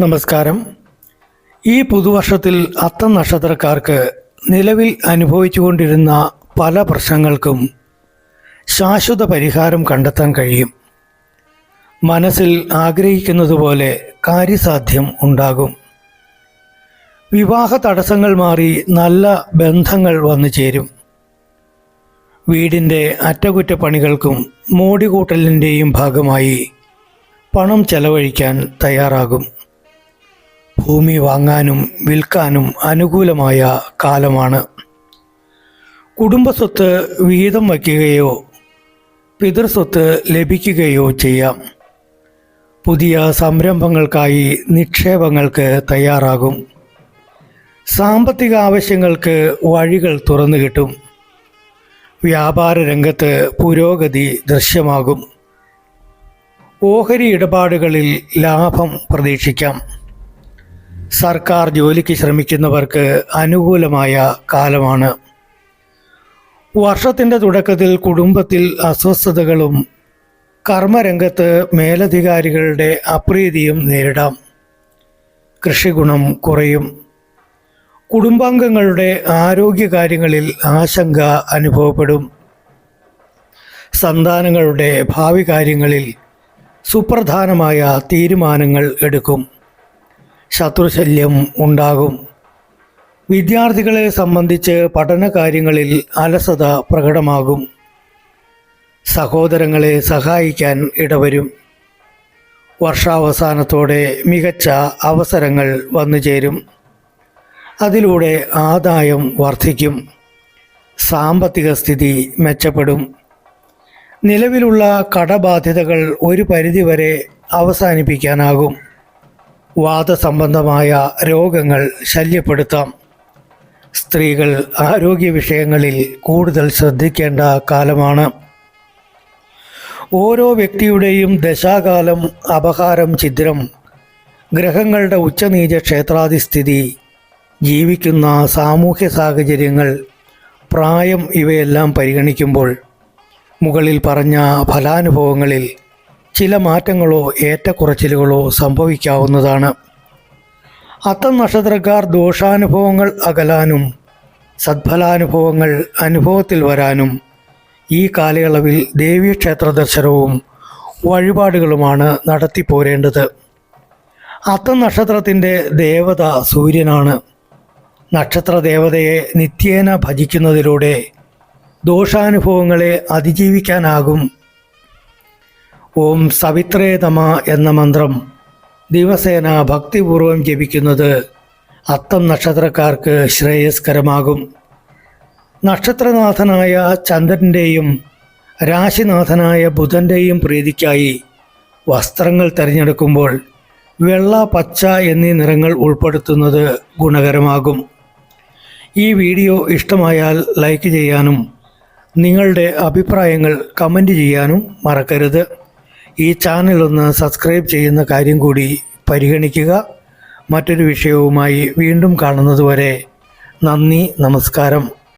നമസ്കാരം. ഈ പുതുവർഷത്തിൽ അത്തം നക്ഷത്രക്കാർക്ക് നിലവിൽ അനുഭവിച്ചുകൊണ്ടിരുന്ന പല പ്രശ്നങ്ങൾക്കും ശാശ്വത പരിഹാരം കണ്ടെത്താൻ കഴിയും. മനസ്സിൽ ആഗ്രഹിക്കുന്നതുപോലെ കാര്യസാധ്യം ഉണ്ടാകും. വിവാഹ തടസ്സങ്ങൾ മാറി നല്ല ബന്ധങ്ങൾ വന്നു ചേരും. വീടിന്റെ അറ്റകുറ്റപ്പണികൾക്കും മോടികൂട്ടലിന്റെയും ഭാഗമായി പണം ചെലവഴിക്കാൻ തയ്യാറാകും. ഭൂമി വാങ്ങാനും വിൽക്കാനും അനുകൂലമായ കാലമാണ്. കുടുംബസ്വത്ത് വിഹിതം വയ്ക്കുകയോ പിതൃസ്വത്ത് ലഭിക്കുകയോ ചെയ്യാം. പുതിയ സംരംഭങ്ങൾക്കായി നിക്ഷേപങ്ങൾക്ക് തയ്യാറാകും. സാമ്പത്തിക ആവശ്യങ്ങൾക്ക് വഴികൾ തുറന്നു കിട്ടും. വ്യാപാര രംഗത്ത് പുരോഗതി ദൃശ്യമാകും. ഓഹരി ഇടപാടുകളിൽ ലാഭം പ്രതീക്ഷിക്കാം. സർക്കാർ ജോലിക്ക് ശ്രമിക്കുന്നവർക്ക് അനുകൂലമായ കാലമാണ്. വർഷത്തിന്റെ തുടക്കത്തിൽ കുടുംബത്തിൽ അസ്വസ്ഥതകളും കർമ്മരംഗത്ത് മേലധികാരികളുടെ അപ്രീതിയും നേരിടാം. കൃഷിഗുണം കുറയും. കുടുംബാംഗങ്ങളുടെ ആരോഗ്യകാര്യങ്ങളിൽ ആശങ്ക അനുഭവപ്പെടും. സന്താനങ്ങളുടെ ഭാവി കാര്യങ്ങളിൽ സുപ്രധാനമായ തീരുമാനങ്ങൾ എടുക്കും. ശത്രുശല്യം ഉണ്ടാകും. വിദ്യാർത്ഥികളെ സംബന്ധിച്ച് പഠനകാര്യങ്ങളിൽ അലസത പ്രകടമാകും. സഹോദരങ്ങളെ സഹായിക്കാൻ ഇടവരും. വർഷാവസാനത്തോടെ മികച്ച അവസരങ്ങൾ വന്നു ചേരും. അതിലൂടെ ആദായം വർദ്ധിക്കും. സാമ്പത്തിക സ്ഥിതി മെച്ചപ്പെടും. നിലവിലുള്ള കടബാധ്യതകൾ ഒരു പരിധിവരെ അവസാനിപ്പിക്കാനാകും. വാദസംബന്ധമായ രോഗങ്ങൾ ശല്യപ്പെടുത്താം. സ്ത്രീകൾ ആരോഗ്യ വിഷയങ്ങളിൽ കൂടുതൽ ശ്രദ്ധിക്കേണ്ട കാലമാണ്. ഓരോ വ്യക്തിയുടെയും ദശാകാലം അപഹാരം ഛിദ്രം ഗ്രഹങ്ങളുടെ ഉച്ചനീച ക്ഷേത്രാധിസ്ഥിതി ജീവിക്കുന്ന സാമൂഹ്യ സാഹചര്യങ്ങൾ പ്രായം ഇവയെല്ലാം പരിഗണിക്കുമ്പോൾ മുകളിൽ പറഞ്ഞ ഫലാനുഭവങ്ങളിൽ ചില മാറ്റങ്ങളോ ഏറ്റക്കുറച്ചിലുകളോ സംഭവിക്കാവുന്നതാണ്. അത്തം നക്ഷത്രക്കാർ ദോഷാനുഭവങ്ങൾ അകലാനും സദ്ഫലാനുഭവങ്ങൾ അനുഭവത്തിൽ വരാനും ഈ കാലയളവിൽ ദേവീക്ഷേത്ര ദർശനവും വഴിപാടുകളുമാണ് നടത്തിപ്പോരേണ്ടത്. അത്തം നക്ഷത്രത്തിന്റെ ദേവത സൂര്യനാണ്. നക്ഷത്ര ദേവതയെ നിത്യേന ഭജിക്കുന്നതിലൂടെ ദോഷാനുഭവങ്ങളെ അതിജീവിക്കാനാകും ഓം സവിത്രേ തമ എന്ന മന്ത്രം ദിവസേന ഭക്തിപൂർവം ജപിക്കുന്നത് അത്തം നക്ഷത്രക്കാർക്ക് ശ്രേയസ്കരമാകും. നക്ഷത്രനാഥനായ ചന്ദ്രന്റെയും രാശിനാഥനായ ബുധന്റെയും പ്രീതിക്കായി വസ്ത്രങ്ങൾ തിരഞ്ഞെടുക്കുമ്പോൾ വെള്ള പച്ച എന്നീ നിറങ്ങൾ ഉൾപ്പെടുത്തുന്നത് ഗുണകരമാകും. ഈ വീഡിയോ ഇഷ്ടമായാൽ ലൈക്ക് ചെയ്യാനും നിങ്ങളുടെ അഭിപ്രായങ്ങൾ കമന്റ് ചെയ്യാനും മറക്കരുത്. ഈ ചാനൽ ഒന്ന് സബ്സ്ക്രൈബ് ചെയ്യുന്ന കാര്യം കൂടി പരിഗണിക്കുക. മറ്റൊരു വിഷയവുമായി വീണ്ടും കാണുന്നതുവരെ നന്ദി നമസ്കാരം.